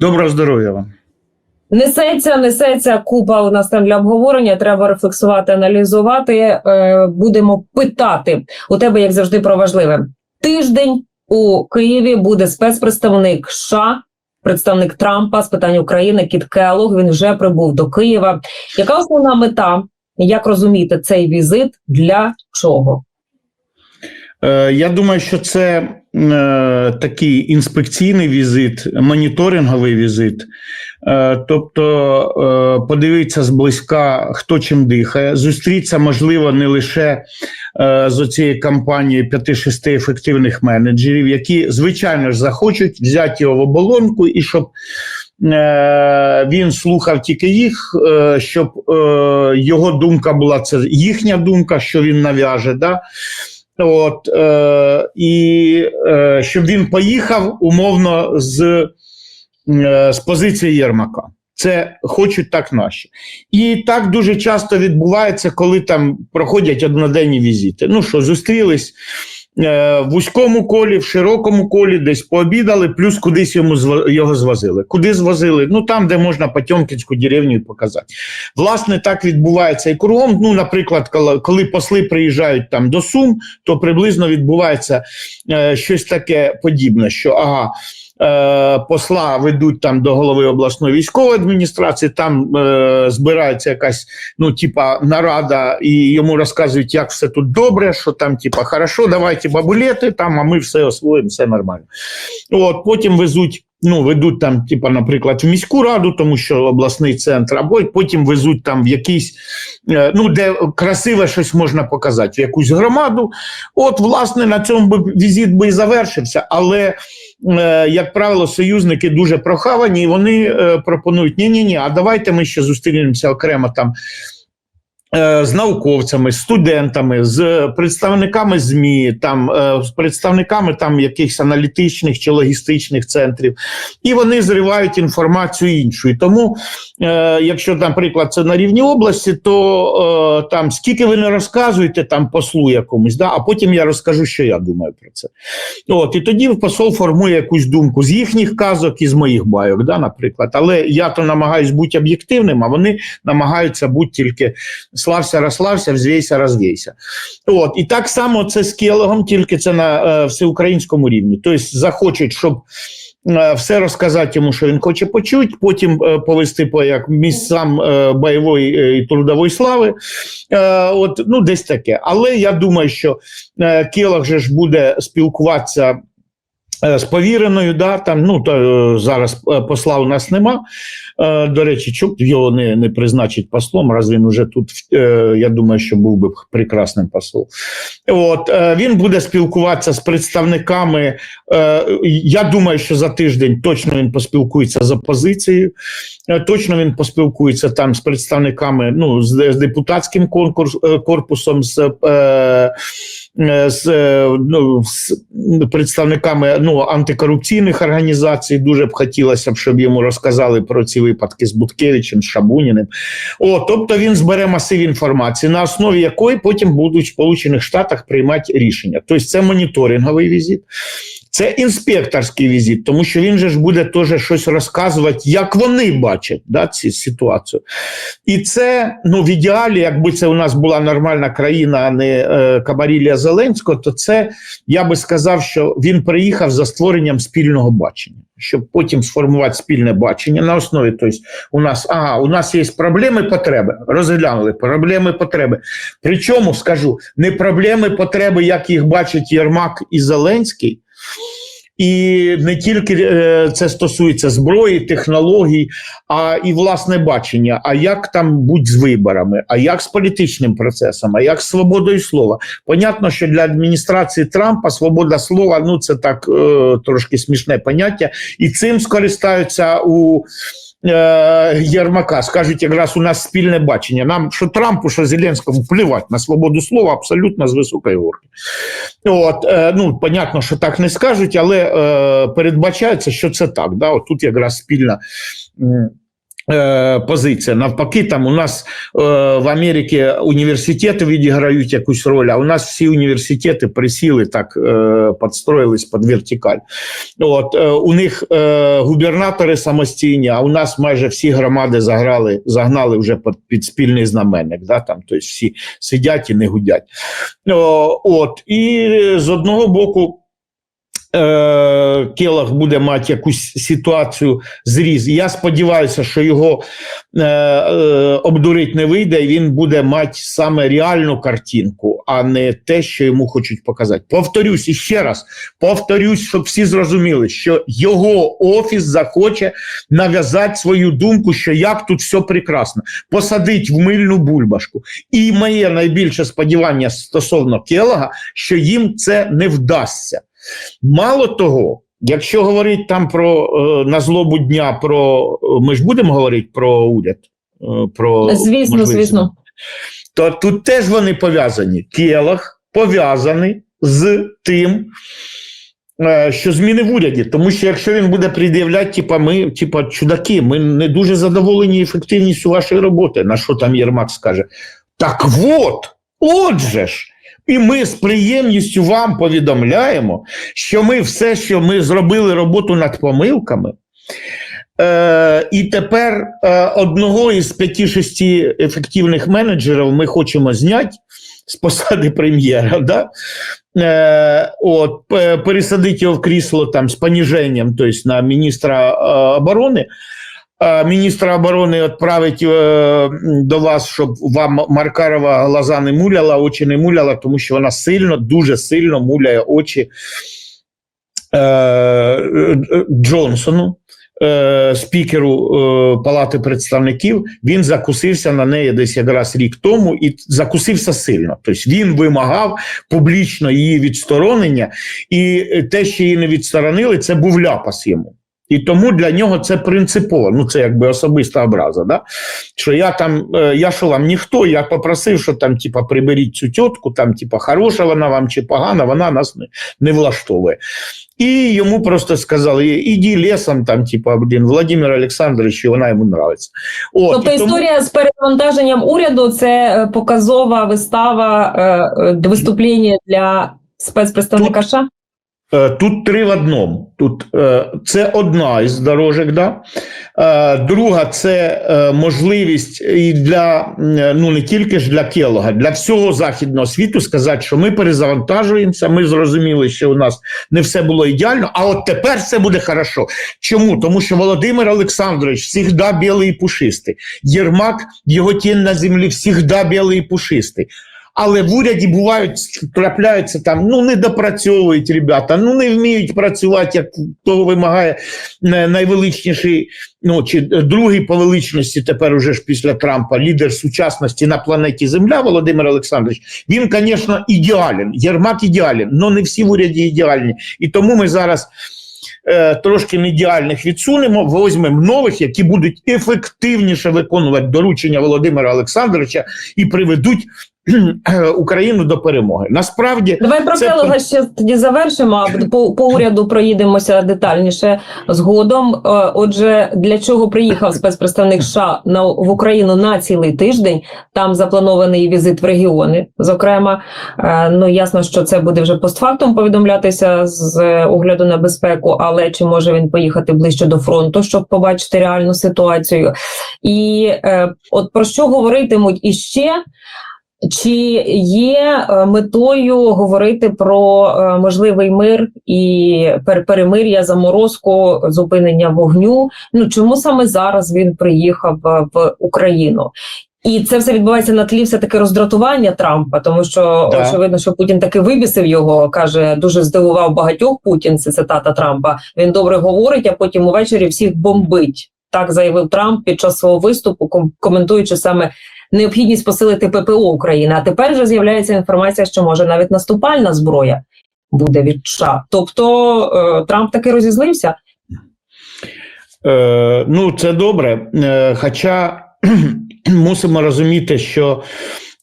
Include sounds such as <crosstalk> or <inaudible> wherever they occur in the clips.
Доброго здоров'я вам. Несеться, несеться купа у нас там для обговорення. Треба рефлексувати, аналізувати. Е, будемо питати у тебе, як завжди, про важливе. Тиждень у Києві буде спецпредставник США, представник Трампа з питань України Кіт Келлог. Він вже прибув до Києва. Яка основна мета? Як розуміти цей візит? Для чого? Е, Я думаю, що це е, такий інспекційний візит, моніторинговий візит. Е, тобто подивитися зблизька, хто чим дихає, зустрітися, можливо, не лише з оцією кампанією 5-6 ефективних менеджерів, які, звичайно ж, захочуть взяти його в оболонку і щоб. Він слухав тільки їх, щоб його думка була це їхня думка, що він нав'яже. Да? От, е, і е, щоб він поїхав умовно з, е, з позиції Єрмака. Це хочуть так наші. І так дуже часто відбувається, коли там проходять одноденні візити. Ну що, зустрілись в вузькому колі, в широкому колі, десь пообідали, плюс кудись йому його звозили. Куди звозили? Ну там, де можна Потьомкінську деревню показати. Власне, так відбувається і кругом. Ну, наприклад, коли посли приїжджають там до Сум, то приблизно відбувається е, щось таке подібне, що ага. Е, Посла ведуть там до голови обласної військової адміністрації, там е, збирається якась ну, типа, нарада, і йому розказують, як все тут добре, що там, типа, хорошо, давайте бабулети, там, а ми все освоїмо, все нормально. От, потім везуть, ну, ведуть там, типа, наприклад, в міську раду, тому що обласний центр, або потім везуть там в якийсь, е, ну, де красиве щось можна показати, в якусь громаду. От, власне, на цьому візит би і завершився, але. Е, Як правило, союзники дуже прохавані, і вони е, пропонують: ні, ні, ні, а давайте ми ще зустрінемося окремо там з науковцями, студентами, з представниками ЗМІ, там е, з представниками там якихось аналітичних чи логістичних центрів, і вони зривають інформацію іншу. І тому, е, якщо, наприклад, це на рівні області, то е, там скільки ви не розказуєте там послу якомусь, да, а потім я розкажу, що я думаю про це. От і тоді посол формує якусь думку з їхніх казок і з моїх байок, да, наприклад. Але я то намагаюсь бути об'єктивним, а вони намагаються бути тільки слався, розслався, взвійся, розвійся. От і так само це з Келогом, тільки це на е, всеукраїнському рівні. Тобто захочуть, щоб. е, Все розказати йому, що він хоче почути, потім е, повести по як місцям е, бойової е, і трудової слави. Е, от, ну, десь таке. Але я думаю, що е, Келог же ж буде спілкуватися з повіреною, да, там, ну, то, е, зараз е, посла у нас нема. Е, До речі, чому його не, не призначить послом, раз він уже тут, е, я думаю, що був би прекрасним послом. От, е, він буде спілкуватися з представниками. е, Я думаю, що за тиждень точно він поспілкується з опозицією, е, точно він поспілкується там з представниками, ну, з, депутатським конкурс, е, корпусом, з. Е, з, е, ну, з представниками ну, антикорупційних організацій. Дуже б хотілося б, щоб йому розказали про ці випадки з Буткевичем, з Шабуніним. О, тобто він збере масив інформації, на основі якої потім будуть в Сполучених Штатах приймати рішення. Тобто це моніторинговий візит. Це інспекторський візит, тому що він же ж буде теж щось розказувати, як вони бачать да, цю ситуацію. І це ну, в ідеалі, якби це у нас була нормальна країна, а не е, Кабарілія Зеленського, то це я би сказав, що він приїхав за створенням спільного бачення, щоб потім сформувати спільне бачення на основі. Тобто, у нас ага, у нас є проблеми, потреби. Розглянули проблеми, потреби. Причому скажу, не проблеми, потреби, як їх бачать Єрмак і Зеленський. І не тільки е, це стосується зброї, технологій, а і власне бачення. А як там будь з виборами, а як з політичним процесом, а як з свободою слова? Понятно, що для адміністрації Трампа свобода слова ну це так е, трошки смішне поняття, і цим скористаються у. Е, Єрмака скажуть, якраз у нас спільне бачення. Нам що Трампу, що Зеленському плівати на свободу слова абсолютно з високої горки. От, е, ну, понятно, що так не скажуть, але е, передбачається, що це так. Да? От тут якраз спільна. Позиція. Навпаки, там у нас е, в Америці університети відіграють якусь роль, а у нас всі університети присіли так, е, підстроїлись під вертикаль. От, е, у них е, губернатори самостійні, а у нас майже всі громади заграли, загнали вже під, під спільний знаменник. Да, там, тобто всі сидять і не гудять. О, от, і з одного боку. Е, Келах буде мати якусь ситуацію зріз. Я сподіваюся, що його е, е, обдурить не вийде, і він буде мати саме реальну картинку, а не те, що йому хочуть показати. Повторюсь іще раз, повторюсь, щоб всі зрозуміли, що його офіс захоче нав'язати свою думку, що як тут все прекрасно, посадить в мильну бульбашку. І моє найбільше сподівання стосовно Келага, що їм це не вдасться. Мало того, якщо говорити там про е, на злобу дня, про ми ж будемо говорити про уряд, е, про Звісно, можливість звісно. то тут теж вони пов'язані. Келах пов'язаний з тим, е, що зміни в уряді. Тому що якщо він буде пред'являти, типа, ми, типа, чудаки, ми не дуже задоволені ефективністю вашої роботи. На що там Єрмак скаже? Так от, отже ж. І ми з приємністю вам повідомляємо, що ми все, що ми зробили роботу над помилками, Е, і тепер е, одного із п'яти-шести ефективних менеджерів ми хочемо зняти з посади прем'єра. Да? Е, от, пересадити його в крісло там, з поніженням, тобто на міністра е, оборони. Міністра оборони відправить е, до вас, щоб вам Маркарова глаза не муляла, очі не муляла, тому що вона сильно, дуже сильно муляє очі е, е, Джонсону, спікеру Палати представників. Він закусився на неї десь якраз рік тому і закусився сильно. Тобто він вимагав публічно її відсторонення, і те, що її не відсторонили, це був ляпас йому. І тому для нього це принципово. Ну це якби особиста образа. Да? Що я там, е, я що вам ніхто, я попросив, що там, типа, приберіть цю тітку, там, типа, хороша вона вам чи погана, вона нас не, не влаштовує. І йому просто сказали: іди лісом, там, типа, блін, Владимир Олександрович, і вона йому нравиться. От, Тобто тому- історія з перевантаженням уряду це е, показова вистава е, е, виступлення для спецпредставника США? Е, Тут три в одному. Тут е, це одна із дорожок. Да? Е, друга це можливість і для ну не тільки ж для Келога, для всього західного світу сказати, що ми перезавантажуємося. Ми зрозуміли, що у нас не все було ідеально, а от тепер все буде хорошо. Чому? Тому що Володимир Олександрович завжди білий і пушистий. Єрмак, його тінь на землі, завжди білий і пушистий. Але в уряді бувають, трапляються там, ну не допрацьовують ребята, ну не вміють працювати, як того вимагає найвеличніший, ну чи другий по величності тепер уже ж після Трампа, лідер сучасності на планеті Земля Володимир Олександрович. Він, звісно, ідеален. Єрмак ідеален, але не всі в уряді ідеальні. І тому ми зараз. е, Трошки неідеальних відсунемо, візьмемо нових, які будуть ефективніше виконувати доручення Володимира Олександровича і приведуть <clears throat> Україну до перемоги. Насправді, Давай про Це Келога ще тоді завершимо, а по, по уряду проїдемося детальніше згодом. Е, Отже, для чого приїхав <clears throat> спецпредставник США на в Україну на цілий тиждень? Там запланований візит в регіони. Зокрема, Е, ну ясно, що це буде вже постфактум повідомлятися з огляду на безпеку, але чи може він поїхати ближче до фронту, щоб побачити реальну ситуацію? І е, от про що говоритимуть іще? Чи є е, метою говорити про е, можливий мир і пер- перемир'я, заморозку, зупинення вогню? Ну чому саме зараз він приїхав е, в Україну? І це все відбувається на тлі все таки роздратування Трампа, тому що Да. очевидно, що Путін таки вибісив його. каже, дуже здивував багатьох Путін. Це цитата Трампа. Він добре говорить, а потім увечері всіх бомбить. Так заявив Трамп під час свого виступу, ком- коментуючи саме необхідність посилити ППО України. А тепер вже з'являється інформація, що може навіть наступальна зброя буде від США. Тобто е, Трамп таки розізлився. Е, ну, це добре. Е, хоча <clears throat> мусимо розуміти, що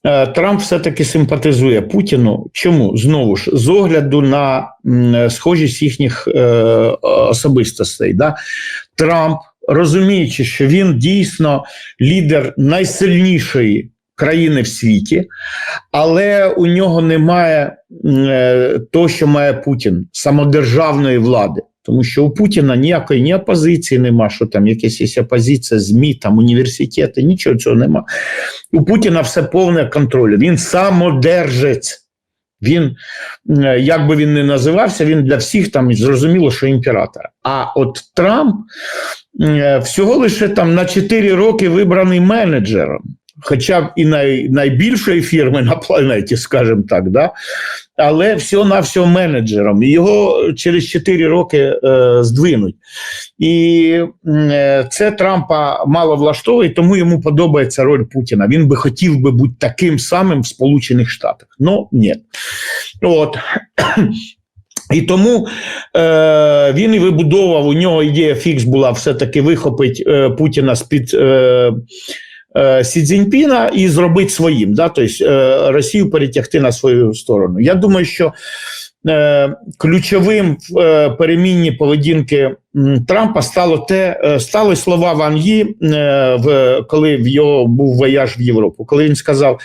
е, Трамп все-таки симпатизує Путіну. Чому? Знову ж, з огляду на м, схожість їхніх е, особистостей. Да? Трамп розуміючи, що він дійсно лідер найсильнішої країни в світі, але у нього немає е, того, що має Путін самодержавної влади. Тому що у Путіна ніякої ні опозиції нема, що там якась є опозиція, ЗМІ, там університети, нічого цього нема. У Путіна все повне контролю. Він самодержець. Він, е, як би він не називався, він для всіх там зрозуміло, що імператор. А от Трамп е, всього лише там на 4 роки вибраний менеджером, хоча б і най, найбільшої фірми на планеті, скажімо так, да? але всього-навсього менеджером. І його через 4 роки е, здвинуть. І е, це Трампа мало влаштовує, тому йому подобається роль Путіна. Він би хотів би бути таким самим в Сполучених Штатах. Ну, ні. От. І тому е, він і вибудовував, у нього ідея фікс була все-таки вихопити е, Путіна з-під е, е, Сі Цзіньпіна і зробити своїм, да? тобто е, Росію перетягти на свою сторону. Я думаю, що е, ключовим в е, перемінні поведінки Трампа стало те, е, стали слова Ван Ї, е, коли в його був вояж в Європу, коли він сказав.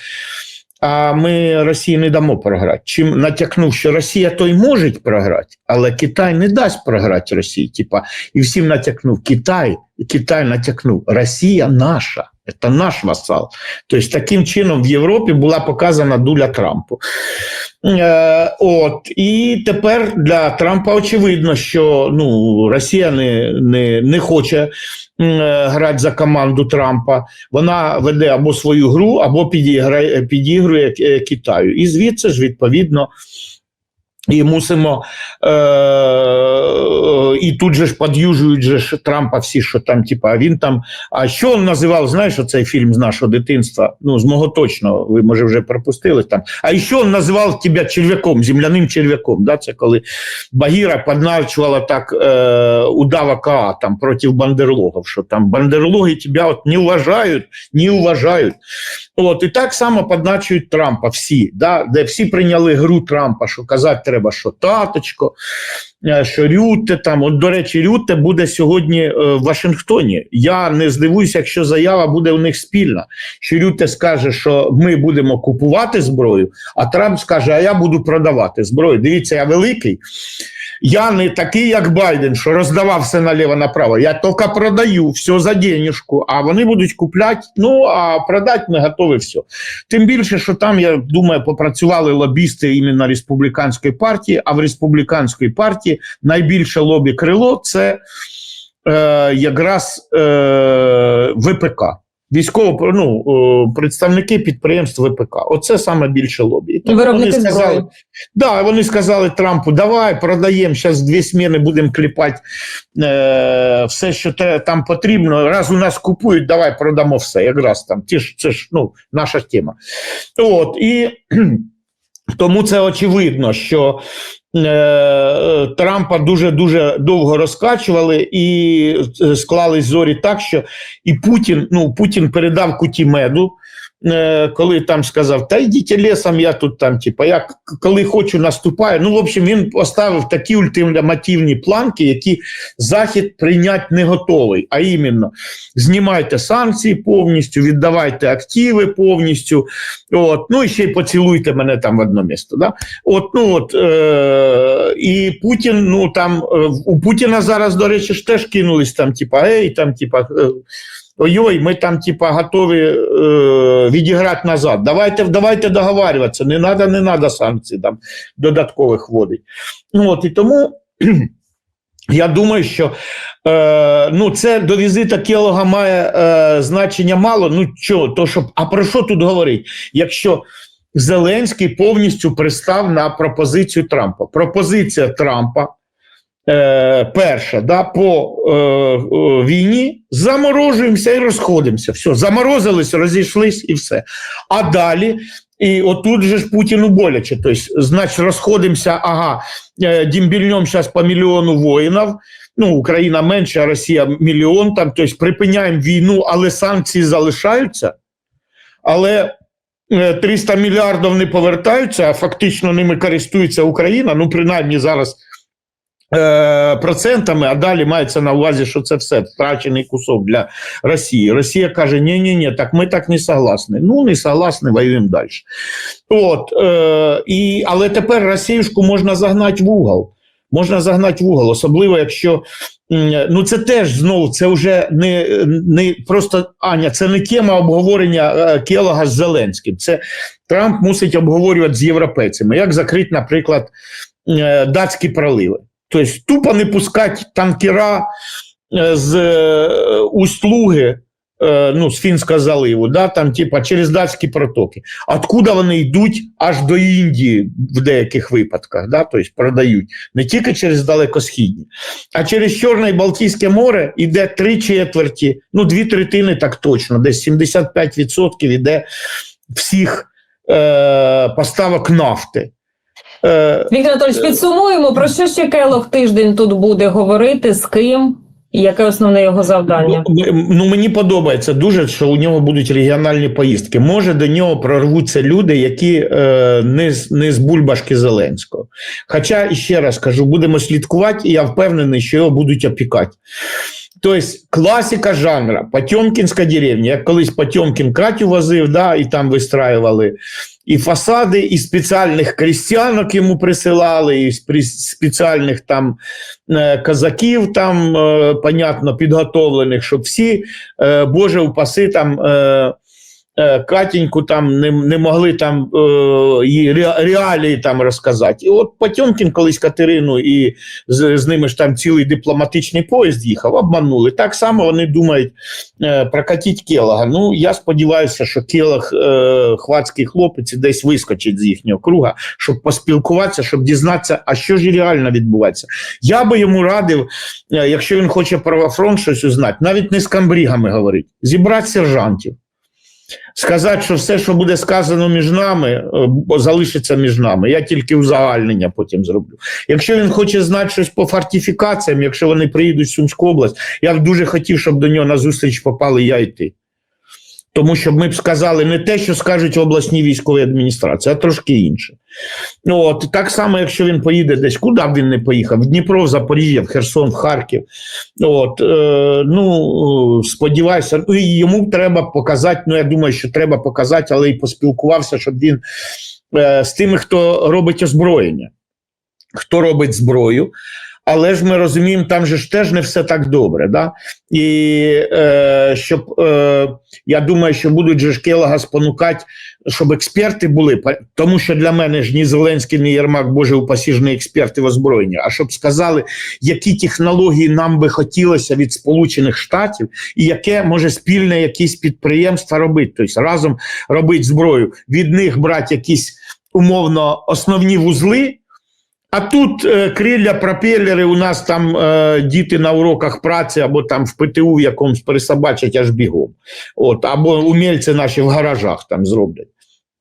А ми Росії не дамо програти. Чим натякнув, що Росія то й може програти, але Китай не дасть програти Росії. Типа, і всім натякнув Китай, Китай натякнув Росія наша, це наш васал. Тобто таким чином в Європі була показана дуля Трампу. Е, от і тепер для Трампа очевидно, що ну Росія не, не, не хоче е, грати за команду Трампа. Вона веде або свою гру, або підіграє, підігрує е, Китаю. І звідси ж відповідно. І мусимо е, і тут же ж під'южують же ж Трампа всі, що там, типа, він там. А що він називав? Знаєш, оцей фільм з нашого дитинства? Ну, з мого точно, ви може вже пропустили там. А що він називав тебе черв'яком, земляним черв'яком? Да? Це коли Багіра подначувала так е, удава КА там проти бандерлогів, що там бандерлоги тебе от не вважають, не вважають. От, і так само подначують Трампа всі, да, де всі прийняли гру Трампа, що казати треба, що таточко, е, що Рютте там. От, до речі, Рютте буде сьогодні е, в Вашингтоні. Я не здивуюся, якщо заява буде у них спільна. Що Рютте скаже, що ми будемо купувати зброю, а Трамп скаже, а я буду продавати зброю. Дивіться, я великий. Я не такий, як Байден, що роздавав все наліво направо. Я тільки продаю все за денежку, а вони будуть купляти. Ну а продати ми готові все. Тим більше, що там, я думаю, попрацювали лобісти іменно республіканської партії, а в республіканської партії найбільше лобі крило це е, якраз е, ВПК. Військово ну, е, представники підприємств ВПК. Оце саме більше лобі. І тому вони сказали, зброї. Да, вони сказали Трампу: давай продаємо зараз дві зміни, будемо кліпати е, все, що те, там потрібно. Раз у нас купують, давай продамо все. Якраз там ті ж це ж ну, наша тема. От і <clears throat> тому це очевидно, що Трампа дуже дуже довго розкачували і е, склались зорі так, що і Путін, ну Путін передав куті меду. Е, Коли там сказав, та йдіть лісом, я тут там, типа, я коли хочу, наступаю. Ну, в общем, він поставив такі ультимативні планки, які Захід прийняти не готовий. А іменно, знімайте санкції повністю, віддавайте активи повністю. От, ну і ще й поцілуйте мене там в одне місто. Да? От, ну, от, е, і Путін, ну там е, у Путіна зараз, до речі, ж теж кинулись там, типа, ей, там, типа. е, Ой-ой, ми там, типа, готові е, відіграти назад. Давайте, давайте договарюватися. Не треба, не треба санкцій там додаткових вводити. Ну, от, і тому <clears throat> я думаю, що е, ну, це до візита Келога має е, значення мало. Ну що, то що, а про що тут говорить? Якщо Зеленський повністю пристав на пропозицію Трампа. Пропозиція Трампа. Е, перша, да, по е, е, війні заморожуємося і розходимося. Все, заморозились, розійшлись і все. А далі, і отут же ж Путіну боляче. Тобто, значить, розходимося, ага, е, дімбільнем зараз по мільйону воїнів. Ну, Україна менше, а Росія мільйон. Там, тобто припиняємо війну, але санкції залишаються. Але е, 300 мільярдів не повертаються, а фактично ними користується Україна. Ну, принаймні зараз е, процентами, а далі мається на увазі, що це все втрачений кусок для Росії. Росія каже: ні, ні, ні, так ми так не согласні. Ну, не согласні, воюємо далі. От, е, і, але тепер Росіюшку можна загнати в угол. Можна загнати в угол, особливо якщо ну це теж знову це вже не, не просто Аня, це не тема обговорення е, Келога з Зеленським. Це Трамп мусить обговорювати з європейцями, як закрити, наприклад, е, датські проливи. Тобто тупо не пускати танкера е, з е, Усть-Луги, е, ну, з Фінського заливу, да, там, типа, через датські протоки. Откуда вони йдуть аж до Індії в деяких випадках, да, тобто продають не тільки через далекосхідні, а через Чорне і Балтійське море йде три четверті, ну, дві третини так точно, десь 75% йде всіх е, поставок нафти. Е, Віктор Анатольович, підсумуємо, про що ще Келох тиждень тут буде говорити, з ким яке основне його завдання? Ну, ну мені подобається дуже, що у нього будуть регіональні поїздки. Може до нього прорвуться люди, які е, не, з- не з бульбашки Зеленського. Хоча ще раз кажу, будемо слідкувати, і я впевнений, що його будуть опікати. Тобто класика жанра, Потьомкінська деревня. Як колись Потьомкін Катю возив, да, і там вистраювали і фасади, і спеціальних крістянок йому присилали, і спеціальних там е, казаків, там, е, понятно, підготовлених, щоб всі, е, Боже упаси, там. Е, Катеньку там не, не могли там е, ре- реалії там розказати. І от Потьомкін колись Катерину і з, з ними ж там цілий дипломатичний поїзд їхав, обманули. Так само вони думають е, прокатіть Келога. Ну, я сподіваюся, що Келог, е, хвацький хлопець, десь вискочить з їхнього круга, щоб поспілкуватися, щоб дізнатися, а що ж реально відбувається. Я би йому радив, е, якщо він хоче про фронт щось узнати, навіть не з камбрігами говорити, зібрати сержантів. Сказати, що все, що буде сказано між нами, е, залишиться між нами. Я тільки узагальнення потім зроблю. Якщо він хоче знати щось по фортифікаціям, якщо вони приїдуть в Сумську область, я б дуже хотів, щоб до нього на зустріч попали я і ти. Тому що ми б сказали не те, що скажуть в обласній військовій адміністрації, а трошки інше. Ну, От, так само, якщо він поїде десь, куди б він не поїхав? В Дніпро, в Запоріжжя, в Херсон, в Харків. От, е, ну, сподіваюся, ну, йому треба показати, ну я думаю, що треба показати, але і поспілкувався, щоб він е, з тими, хто робить озброєння, хто робить зброю. Але ж ми розуміємо, там же ж теж не все так добре. Да? І е, щоб е, я думаю, що будуть же ж Келога спонукати, щоб експерти були, тому що для мене ж ні Зеленський, ні Єрмак, Боже упасі ж експерти в озброєнні, а щоб сказали, які технології нам би хотілося від Сполучених Штатів, і яке може спільне якісь підприємства робити. Тобто разом робити зброю, від них брати якісь умовно основні вузли. А тут е, крилля, пропелери, у нас там е, діти на уроках праці або там в ПТУ якомусь пересобачать аж бігом. От, або умільці наші в гаражах там зроблять.